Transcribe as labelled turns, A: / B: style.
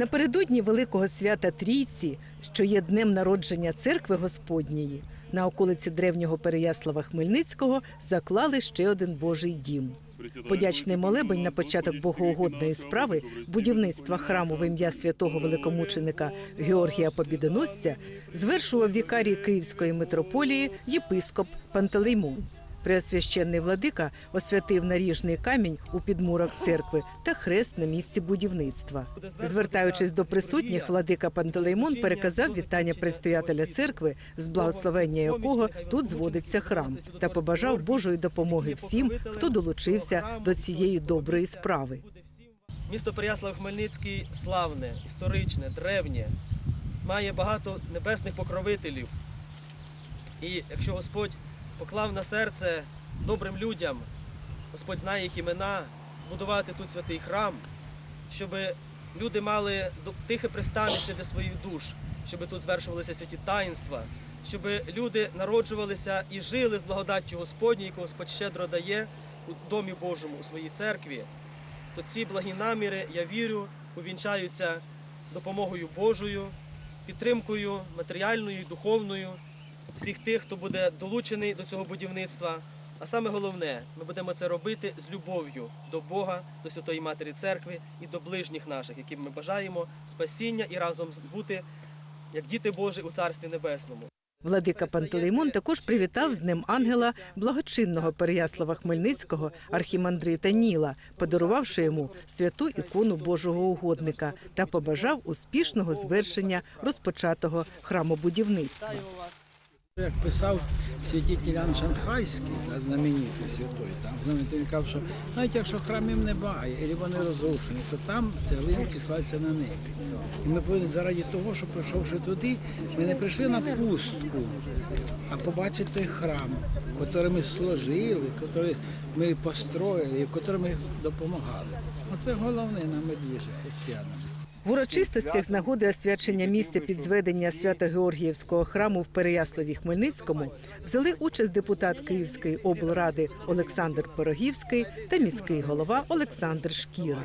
A: Напередодні Великого свята Трійці, що є днем народження церкви Господньої, на околиці древнього Переяслава Хмельницького заклали ще один Божий дім. Подячний молебень на початок богоугодної справи будівництва храму в ім'я святого великомученика Георгія Побідоносця звершував вікарій Київської митрополії єпископ Пантелеймон. Преосвященний владика освятив наріжний камінь у підмурах церкви та хрест на місці будівництва. Звертаючись до присутніх, владика Пантелеймон переказав вітання предстоятеля церкви, з благословення якого тут зводиться храм, та побажав Божої допомоги всім, хто долучився до цієї доброї справи.
B: Місто Переяслав Хмельницький славне, історичне, древнє, має багато небесних покровителів. І якщо Господь поклав на серце добрим людям, Господь знає їх імена, збудувати тут святий храм, щоб люди мали тихе пристанище для своїх душ, щоб тут звершувалися святі таїнства, щоб люди народжувалися і жили з благодаттю Господньою, яку Господь щедро дає у домі Божому, у своїй церкві. То ці благі наміри, я вірю, увінчаються допомогою Божою, підтримкою матеріальною і духовною всіх тих, хто буде долучений до цього будівництва. А саме головне, ми будемо це робити з любов'ю до Бога, до Святої Матері Церкви і до ближніх наших, яким ми бажаємо спасіння і разом бути як діти Божі у Царстві Небесному.
A: Владика Пантелеймон також привітав з Днем ангела благочинного Переяслава Хмельницького архімандрита Ніла, подарувавши йому святу ікону Божого угодника та побажав успішного звершення розпочатого храмобудівництва.
C: Як писав святитель Ян Шанхайський, да, знаменитий святой, там знаменитий, казав, що навіть якщо храмів немає, або вони розрушені, то там цеглинки слаються на небі. І ми повинні заради того, що прийшовши туди, ми не прийшли на пустку, а побачити той храм, який ми сложили, який ми построїли, і який ми допомагали. Оце головне нам двіже християнам.
A: В урочистостях з нагоди освячення місця під зведення Свято-Георгіївського храму в Переяславі Хмельницькому взяли участь депутат Київської облради Олександр Пирогівський та міський голова Олександр Шкіра.